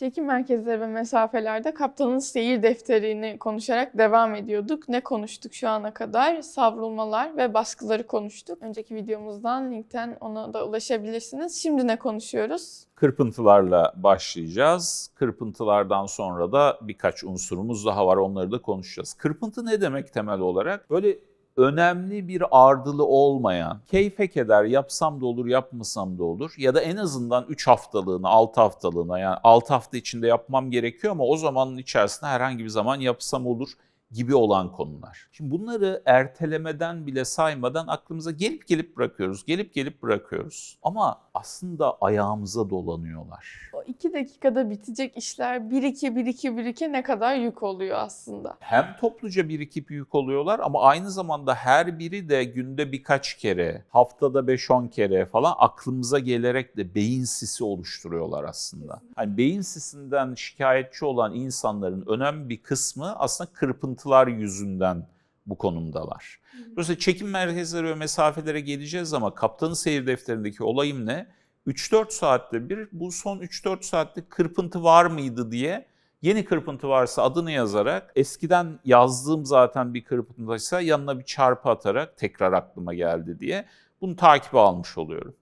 Çekim merkezleri ve mesafelerde kaptanın seyir defterini konuşarak devam ediyorduk. Ne konuştuk şu ana kadar? Savrulmalar ve baskıları konuştuk. Önceki videomuzdan linkten ona da ulaşabilirsiniz. Şimdi ne konuşuyoruz? Kırpıntılarla başlayacağız. Kırpıntılardan sonra da birkaç unsurumuz daha var. Onları da konuşacağız. Kırpıntı ne demek temel olarak? Böyle önemli bir ardılı olmayan, keyfe keder yapsam da olur, yapmasam da olur ya da en azından 3 haftalığına, 6 haftalığına yani 6 hafta içinde yapmam gerekiyor ama o zamanın içerisinde herhangi bir zaman yapsam olur gibi olan konular. Şimdi bunları ertelemeden bile saymadan aklımıza gelip gelip bırakıyoruz, gelip gelip bırakıyoruz. Ama aslında ayağımıza dolanıyorlar. O iki dakikada bitecek işler birike birike birike ne kadar yük oluyor aslında. Hem topluca birikip yük oluyorlar ama aynı zamanda her biri de günde birkaç kere, haftada 5-10 kere falan aklımıza gelerek de beyin sisi oluşturuyorlar aslında. Hani beyin sisinden şikayetçi olan insanların önemli bir kısmı aslında kırpıntılar yüzünden bu konumdalar. Dolayısıyla çekim merkezleri ve mesafelere geleceğiz ama kaptanın seyir defterindeki olayım ne? 3-4 saatte bir bu son 3-4 saatte kırpıntı var mıydı diye yeni kırpıntı varsa adını yazarak eskiden yazdığım zaten bir kırpıntıysa yanına bir çarpı atarak tekrar aklıma geldi diye bunu takibe almış oluyorum.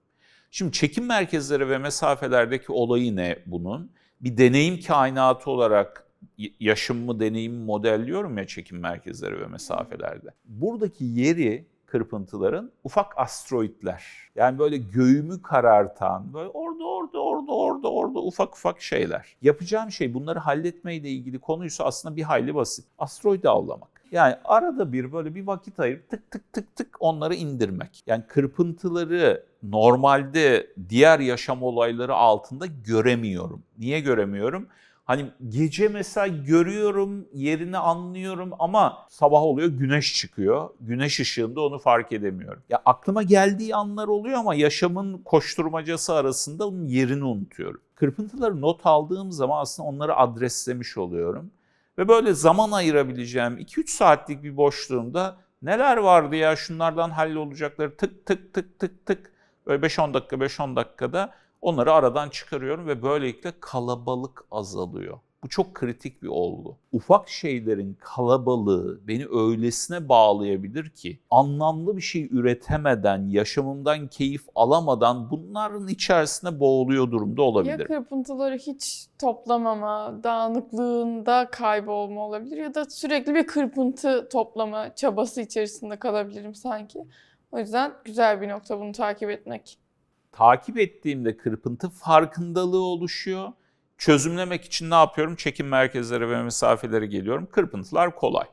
Şimdi çekim merkezleri ve mesafelerdeki olayı ne bunun? Bir deneyim kainatı olarak y- yaşamımı, deneyimimi modelliyorum ya çekim merkezleri ve mesafelerde. Buradaki yeri kırpıntıların ufak asteroidler. Yani böyle göğümü karartan, böyle orada orada orada orada orada ufak ufak şeyler. Yapacağım şey bunları halletmeyle ilgili konuysa aslında bir hayli basit. Asteroidi avlamak. Yani arada bir böyle bir vakit ayırıp tık tık tık tık onları indirmek. Yani kırpıntıları normalde diğer yaşam olayları altında göremiyorum. Niye göremiyorum? Hani gece mesela görüyorum, yerini anlıyorum ama sabah oluyor güneş çıkıyor. Güneş ışığında onu fark edemiyorum. Ya aklıma geldiği anlar oluyor ama yaşamın koşturmacası arasında onun yerini unutuyorum. Kırpıntıları not aldığım zaman aslında onları adreslemiş oluyorum. Ve böyle zaman ayırabileceğim 2-3 saatlik bir boşluğumda neler vardı ya şunlardan hallolacakları tık tık tık tık tık böyle 5-10 dakika 5-10 dakikada onları aradan çıkarıyorum ve böylelikle kalabalık azalıyor. Bu çok kritik bir olgu. Ufak şeylerin kalabalığı beni öylesine bağlayabilir ki anlamlı bir şey üretemeden, yaşamımdan keyif alamadan bunların içerisinde boğuluyor durumda Ya olabilirim. kırpıntıları hiç toplamama, dağınıklığında kaybolma olabilir ya da sürekli bir kırpıntı toplama çabası içerisinde kalabilirim sanki. O yüzden güzel bir nokta bunu takip etmek. Takip ettiğimde kırpıntı farkındalığı oluşuyor. Çözümlemek için ne yapıyorum? Çekim merkezleri ve mesafelere geliyorum. Kırpıntılar kolay.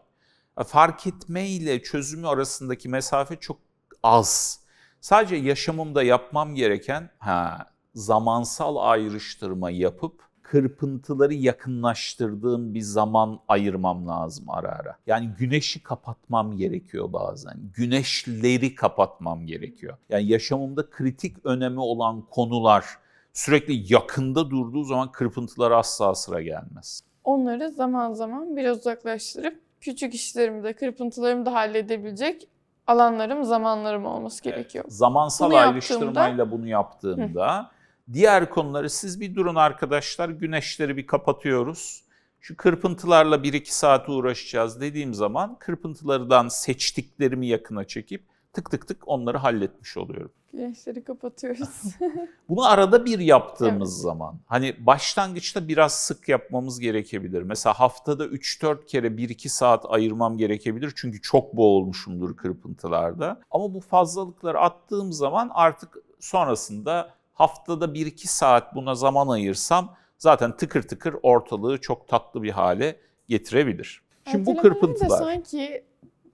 Fark etme ile çözümü arasındaki mesafe çok az. Sadece yaşamımda yapmam gereken ha, zamansal ayrıştırma yapıp kırpıntıları yakınlaştırdığım bir zaman ayırmam lazım ara ara. Yani güneşi kapatmam gerekiyor bazen. Güneşleri kapatmam gerekiyor. Yani yaşamımda kritik önemi olan konular sürekli yakında durduğu zaman kırpıntılara asla sıra gelmez. Onları zaman zaman biraz uzaklaştırıp küçük işlerimi de kırpıntılarımı da halledebilecek alanlarım, zamanlarım olması gerekiyor. Zamansal Bunu ayrıştırmayla bunu yaptığımda diğer konuları siz bir durun arkadaşlar güneşleri bir kapatıyoruz. Şu kırpıntılarla 1-2 saat uğraşacağız dediğim zaman kırpıntılardan seçtiklerimi yakına çekip tık tık tık onları halletmiş oluyorum. Güneşleri kapatıyoruz. Bunu arada bir yaptığımız zaman hani başlangıçta biraz sık yapmamız gerekebilir. Mesela haftada 3-4 kere 1-2 saat ayırmam gerekebilir çünkü çok boğulmuşumdur kırpıntılarda. Ama bu fazlalıkları attığım zaman artık sonrasında haftada 1-2 saat buna zaman ayırsam zaten tıkır tıkır ortalığı çok tatlı bir hale getirebilir. Şimdi bu kırpıntılar. sanki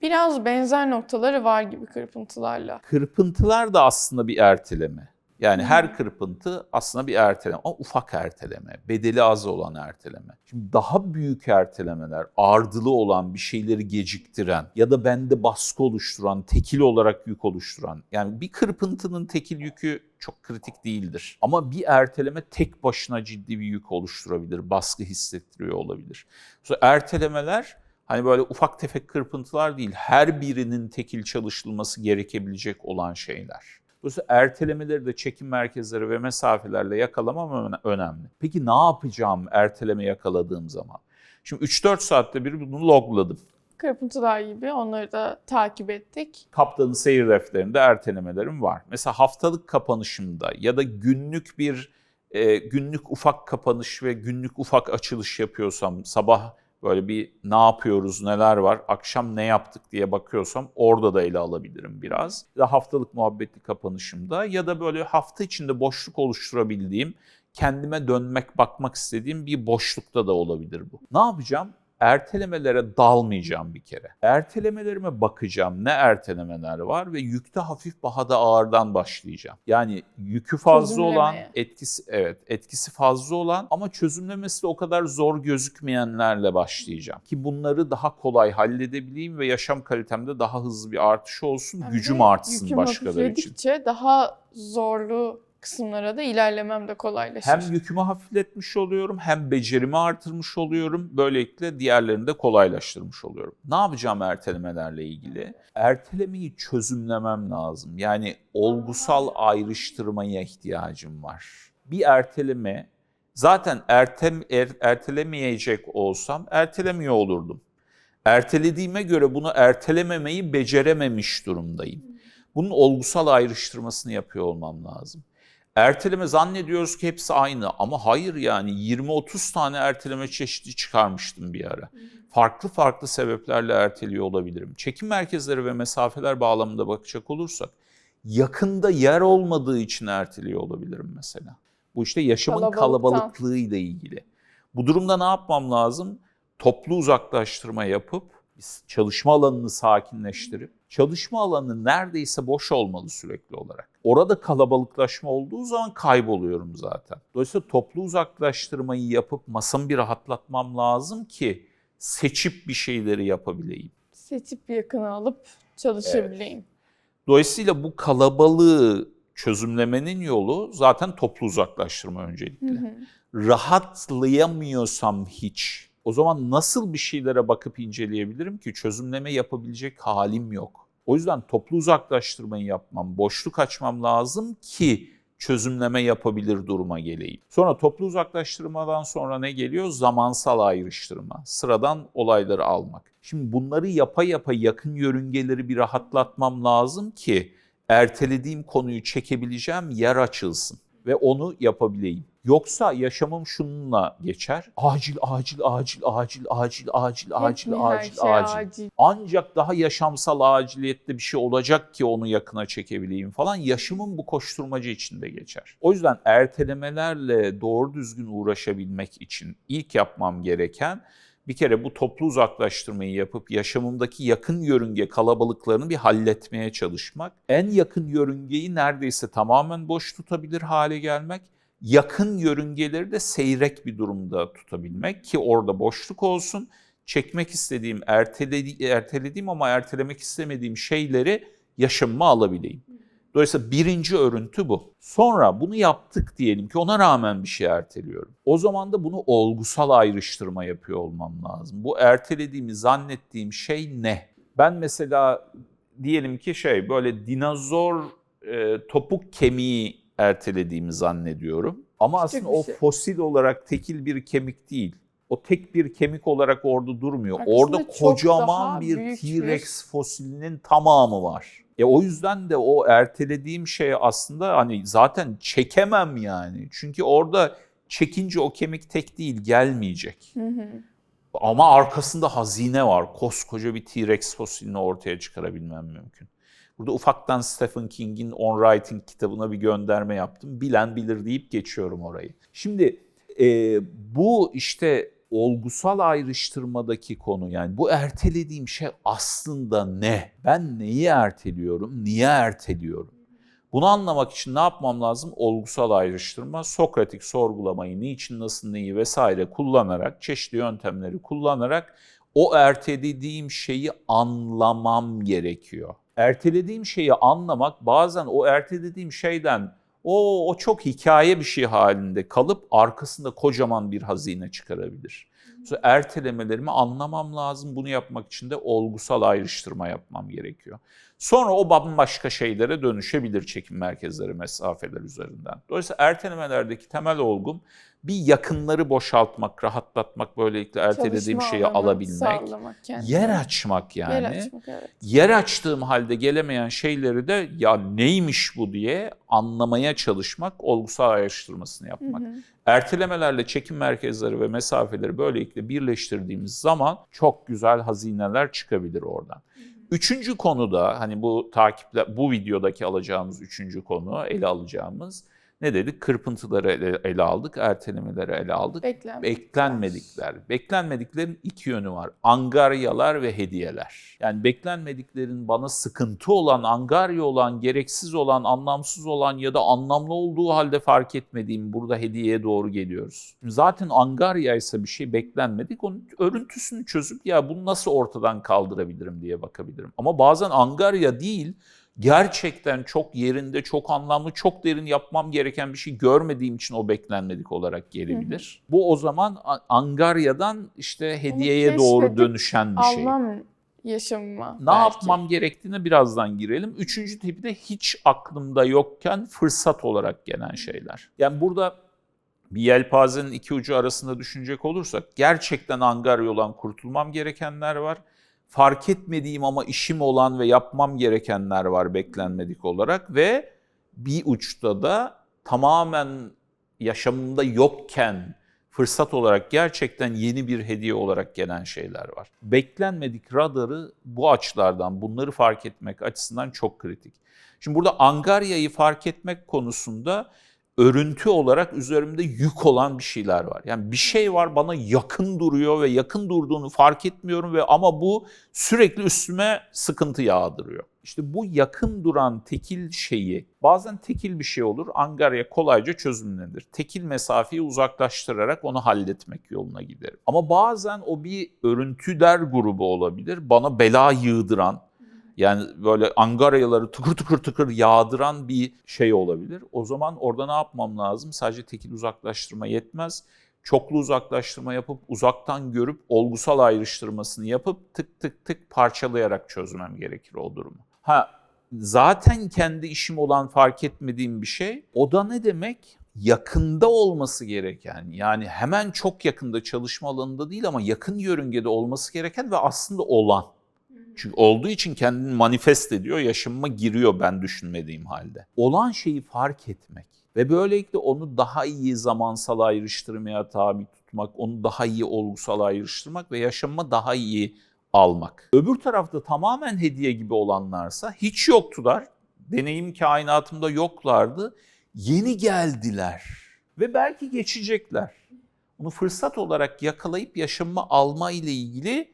biraz benzer noktaları var gibi kırpıntılarla. Kırpıntılar da aslında bir erteleme. Yani her kırpıntı aslında bir erteleme ama ufak erteleme, bedeli az olan erteleme. Şimdi daha büyük ertelemeler, ardılı olan bir şeyleri geciktiren ya da bende baskı oluşturan, tekil olarak yük oluşturan. Yani bir kırpıntının tekil yükü çok kritik değildir. Ama bir erteleme tek başına ciddi bir yük oluşturabilir, baskı hissettiriyor olabilir. Sonra ertelemeler Hani böyle ufak tefek kırpıntılar değil, her birinin tekil çalışılması gerekebilecek olan şeyler. Dolayısıyla ertelemeleri de çekim merkezleri ve mesafelerle yakalamam öne- önemli. Peki ne yapacağım erteleme yakaladığım zaman? Şimdi 3-4 saatte bir bunu logladım. Kırpıntılar gibi onları da takip ettik. Kaptanın seyir defterinde ertelemelerim var. Mesela haftalık kapanışımda ya da günlük bir e, günlük ufak kapanış ve günlük ufak açılış yapıyorsam sabah böyle bir ne yapıyoruz, neler var, akşam ne yaptık diye bakıyorsam orada da ele alabilirim biraz. Ya haftalık muhabbetli kapanışımda ya da böyle hafta içinde boşluk oluşturabildiğim, kendime dönmek, bakmak istediğim bir boşlukta da olabilir bu. Ne yapacağım? Ertelemelere dalmayacağım bir kere. Ertelemelerime bakacağım ne ertelemeler var ve yükte hafif bahada ağırdan başlayacağım. Yani yükü fazla olan, etkisi evet, etkisi fazla olan ama çözümlemesi de o kadar zor gözükmeyenlerle başlayacağım. Ki bunları daha kolay halledebileyim ve yaşam kalitemde daha hızlı bir artış olsun, Hem gücüm artsın başkaları için. daha zorlu kısımlara da ilerlemem de kolaylaşır. Hem yükümü hafifletmiş oluyorum hem becerimi artırmış oluyorum. Böylelikle diğerlerini de kolaylaştırmış oluyorum. Ne yapacağım ertelemelerle ilgili? Ertelemeyi çözümlemem lazım. Yani olgusal ayrıştırmaya ihtiyacım var. Bir erteleme zaten ertem, er, ertelemeyecek olsam ertelemiyor olurdum. Ertelediğime göre bunu ertelememeyi becerememiş durumdayım. Bunun olgusal ayrıştırmasını yapıyor olmam lazım. Erteleme zannediyoruz ki hepsi aynı ama hayır yani 20-30 tane erteleme çeşidi çıkarmıştım bir ara. Farklı farklı sebeplerle erteliyor olabilirim. Çekim merkezleri ve mesafeler bağlamında bakacak olursak yakında yer olmadığı için erteliyor olabilirim mesela. Bu işte yaşamın Kalabalıktan. kalabalıklığıyla ilgili. Bu durumda ne yapmam lazım? Toplu uzaklaştırma yapıp çalışma alanını sakinleştirip çalışma alanı neredeyse boş olmalı sürekli olarak. Orada kalabalıklaşma olduğu zaman kayboluyorum zaten. Dolayısıyla toplu uzaklaştırmayı yapıp masamı bir rahatlatmam lazım ki seçip bir şeyleri yapabileyim. Seçip yakına alıp çalışabileyim. Dolayısıyla bu kalabalığı çözümlemenin yolu zaten toplu uzaklaştırma öncelikle. Hı hı. Rahatlayamıyorsam hiç o zaman nasıl bir şeylere bakıp inceleyebilirim ki çözümleme yapabilecek halim yok. O yüzden toplu uzaklaştırmayı yapmam, boşluk açmam lazım ki çözümleme yapabilir duruma geleyim. Sonra toplu uzaklaştırmadan sonra ne geliyor? Zamansal ayrıştırma. Sıradan olayları almak. Şimdi bunları yapa yapa yakın yörüngeleri bir rahatlatmam lazım ki ertelediğim konuyu çekebileceğim yer açılsın ve onu yapabileyim. Yoksa yaşamım şununla geçer. Acil, acil, acil, acil, acil, acil, Hep acil, acil, şey acil. acil? Ancak daha yaşamsal aciliyette bir şey olacak ki onu yakına çekebileyim falan. Yaşamın bu koşturmacı içinde geçer. O yüzden ertelemelerle doğru düzgün uğraşabilmek için ilk yapmam gereken bir kere bu toplu uzaklaştırmayı yapıp yaşamımdaki yakın yörünge kalabalıklarını bir halletmeye çalışmak. En yakın yörüngeyi neredeyse tamamen boş tutabilir hale gelmek. Yakın yörüngeleri de seyrek bir durumda tutabilmek ki orada boşluk olsun. Çekmek istediğim, erteledi, ertelediğim ama ertelemek istemediğim şeyleri yaşamıma alabileyim. Dolayısıyla birinci örüntü bu. Sonra bunu yaptık diyelim ki ona rağmen bir şey erteliyorum. O zaman da bunu olgusal ayrıştırma yapıyor olmam lazım. Bu ertelediğimi zannettiğim şey ne? Ben mesela diyelim ki şey böyle dinozor e, topuk kemiği ertelediğimi zannediyorum. Ama Küçük aslında bir o şey. fosil olarak tekil bir kemik değil. O tek bir kemik olarak orada durmuyor. Arkasında orada kocaman bir büyük bir- T-Rex fosilinin tamamı var. E o yüzden de o ertelediğim şey aslında hani zaten çekemem yani. Çünkü orada çekince o kemik tek değil gelmeyecek. Hı hı. Ama arkasında hazine var. Koskoca bir T-Rex fosilini ortaya çıkarabilmem mümkün. Burada ufaktan Stephen King'in On Writing kitabına bir gönderme yaptım. Bilen bilir deyip geçiyorum orayı. Şimdi e, bu işte olgusal ayrıştırmadaki konu yani bu ertelediğim şey aslında ne? Ben neyi erteliyorum? Niye erteliyorum? Bunu anlamak için ne yapmam lazım? Olgusal ayrıştırma, Sokratik sorgulamayı niçin, nasıl, neyi vesaire kullanarak, çeşitli yöntemleri kullanarak o ertelediğim şeyi anlamam gerekiyor. Ertelediğim şeyi anlamak bazen o ertelediğim şeyden o, o çok hikaye bir şey halinde kalıp arkasında kocaman bir hazine çıkarabilir. Sonra ertelemelerimi anlamam lazım. Bunu yapmak için de olgusal ayrıştırma yapmam gerekiyor. Sonra o bambaşka şeylere dönüşebilir çekim merkezleri mesafeler üzerinden. Dolayısıyla ertelemelerdeki temel olgum bir yakınları boşaltmak, rahatlatmak, böylelikle ertelediğim Çalışma şeyi alanı alabilmek. sağlamak kendine. Yer açmak yani. Yer açmak evet. Yer açtığım halde gelemeyen şeyleri de ya neymiş bu diye anlamaya çalışmak, olgusal ayrıştırmasını yapmak. Hı hı. Ertelemelerle çekim merkezleri ve mesafeleri böylelikle birleştirdiğimiz zaman çok güzel hazineler çıkabilir oradan. Üçüncü konu da hani bu takiple bu videodaki alacağımız üçüncü konu ele alacağımız ne dedik? Kırpıntıları ele, ele aldık, ertelemeleri ele aldık. Beklenmedik. Beklenmedikler. Beklenmediklerin iki yönü var. Angaryalar ve hediyeler. Yani beklenmediklerin bana sıkıntı olan, angarya olan, gereksiz olan, anlamsız olan ya da anlamlı olduğu halde fark etmediğim burada hediyeye doğru geliyoruz. Zaten angarya ise bir şey beklenmedik. Onun örüntüsünü çözüp ya bunu nasıl ortadan kaldırabilirim diye bakabilirim. Ama bazen angarya değil, gerçekten çok yerinde, çok anlamlı, çok derin yapmam gereken bir şey görmediğim için o beklenmedik olarak gelebilir. Bu o zaman angaryadan işte hediyeye doğru dönüşen bir şey. Almam yaşamıma. Ne belki. yapmam gerektiğine birazdan girelim. Üçüncü tipi de hiç aklımda yokken fırsat olarak gelen şeyler. Yani burada bir yelpazenin iki ucu arasında düşünecek olursak gerçekten angarya olan kurtulmam gerekenler var. Fark etmediğim ama işim olan ve yapmam gerekenler var beklenmedik olarak ve bir uçta da tamamen yaşamımda yokken fırsat olarak gerçekten yeni bir hediye olarak gelen şeyler var. Beklenmedik radarı bu açılardan bunları fark etmek açısından çok kritik. Şimdi burada angaryayı fark etmek konusunda örüntü olarak üzerimde yük olan bir şeyler var. Yani bir şey var bana yakın duruyor ve yakın durduğunu fark etmiyorum ve ama bu sürekli üstüme sıkıntı yağdırıyor. İşte bu yakın duran tekil şeyi bazen tekil bir şey olur angarya kolayca çözümlenir. Tekil mesafeyi uzaklaştırarak onu halletmek yoluna giderim. Ama bazen o bir örüntüler grubu olabilir. Bana bela yığdıran yani böyle angaryaları tıkır tıkır tıkır yağdıran bir şey olabilir. O zaman orada ne yapmam lazım? Sadece tekil uzaklaştırma yetmez. Çoklu uzaklaştırma yapıp uzaktan görüp olgusal ayrıştırmasını yapıp tık tık tık parçalayarak çözmem gerekir o durumu. Ha zaten kendi işim olan fark etmediğim bir şey. O da ne demek? Yakında olması gereken yani hemen çok yakında çalışma alanında değil ama yakın yörüngede olması gereken ve aslında olan. Çünkü olduğu için kendini manifest ediyor, yaşamıma giriyor ben düşünmediğim halde. Olan şeyi fark etmek ve böylelikle onu daha iyi zamansal ayrıştırmaya tabi tutmak, onu daha iyi olgusal ayrıştırmak ve yaşamıma daha iyi almak. Öbür tarafta tamamen hediye gibi olanlarsa hiç yoktular, deneyim kainatımda yoklardı, yeni geldiler ve belki geçecekler. Bunu fırsat olarak yakalayıp yaşamıma alma ile ilgili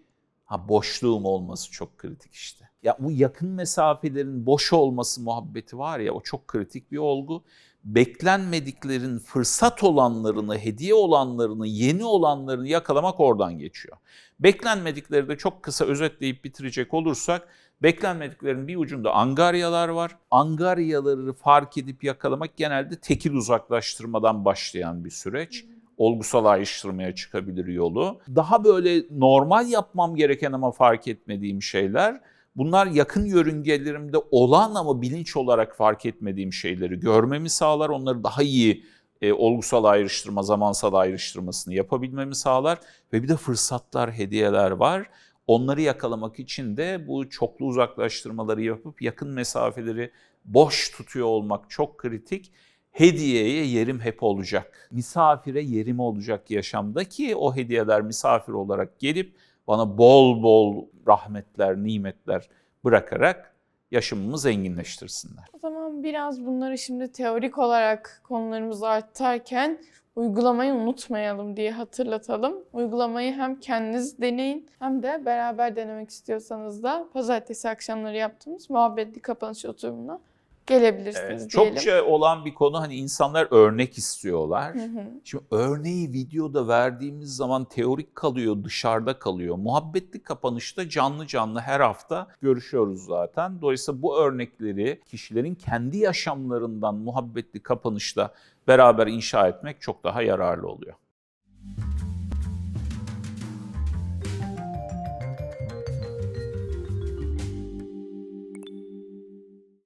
Ha boşluğum olması çok kritik işte. Ya bu yakın mesafelerin boş olması muhabbeti var ya o çok kritik bir olgu. Beklenmediklerin fırsat olanlarını, hediye olanlarını, yeni olanlarını yakalamak oradan geçiyor. Beklenmedikleri de çok kısa özetleyip bitirecek olursak beklenmediklerin bir ucunda angaryalar var. Angaryaları fark edip yakalamak genelde tekil uzaklaştırmadan başlayan bir süreç olgusal ayrıştırmaya çıkabilir yolu. Daha böyle normal yapmam gereken ama fark etmediğim şeyler bunlar yakın yörüngelerimde olan ama bilinç olarak fark etmediğim şeyleri görmemi sağlar. Onları daha iyi e, olgusal ayrıştırma, zamansal ayrıştırmasını yapabilmemi sağlar. Ve bir de fırsatlar, hediyeler var. Onları yakalamak için de bu çoklu uzaklaştırmaları yapıp yakın mesafeleri boş tutuyor olmak çok kritik hediyeye yerim hep olacak. Misafire yerim olacak yaşamda ki o hediyeler misafir olarak gelip bana bol bol rahmetler, nimetler bırakarak yaşamımı zenginleştirsinler. O zaman biraz bunları şimdi teorik olarak konularımızı artarken uygulamayı unutmayalım diye hatırlatalım. Uygulamayı hem kendiniz deneyin hem de beraber denemek istiyorsanız da pazartesi akşamları yaptığımız muhabbetli kapanış oturumuna gelebilirsiniz Evet, diyelim. çokça olan bir konu hani insanlar örnek istiyorlar. Hı hı. Şimdi örneği videoda verdiğimiz zaman teorik kalıyor, dışarıda kalıyor. Muhabbetli kapanışta canlı canlı her hafta görüşüyoruz zaten. Dolayısıyla bu örnekleri kişilerin kendi yaşamlarından muhabbetli kapanışta beraber inşa etmek çok daha yararlı oluyor.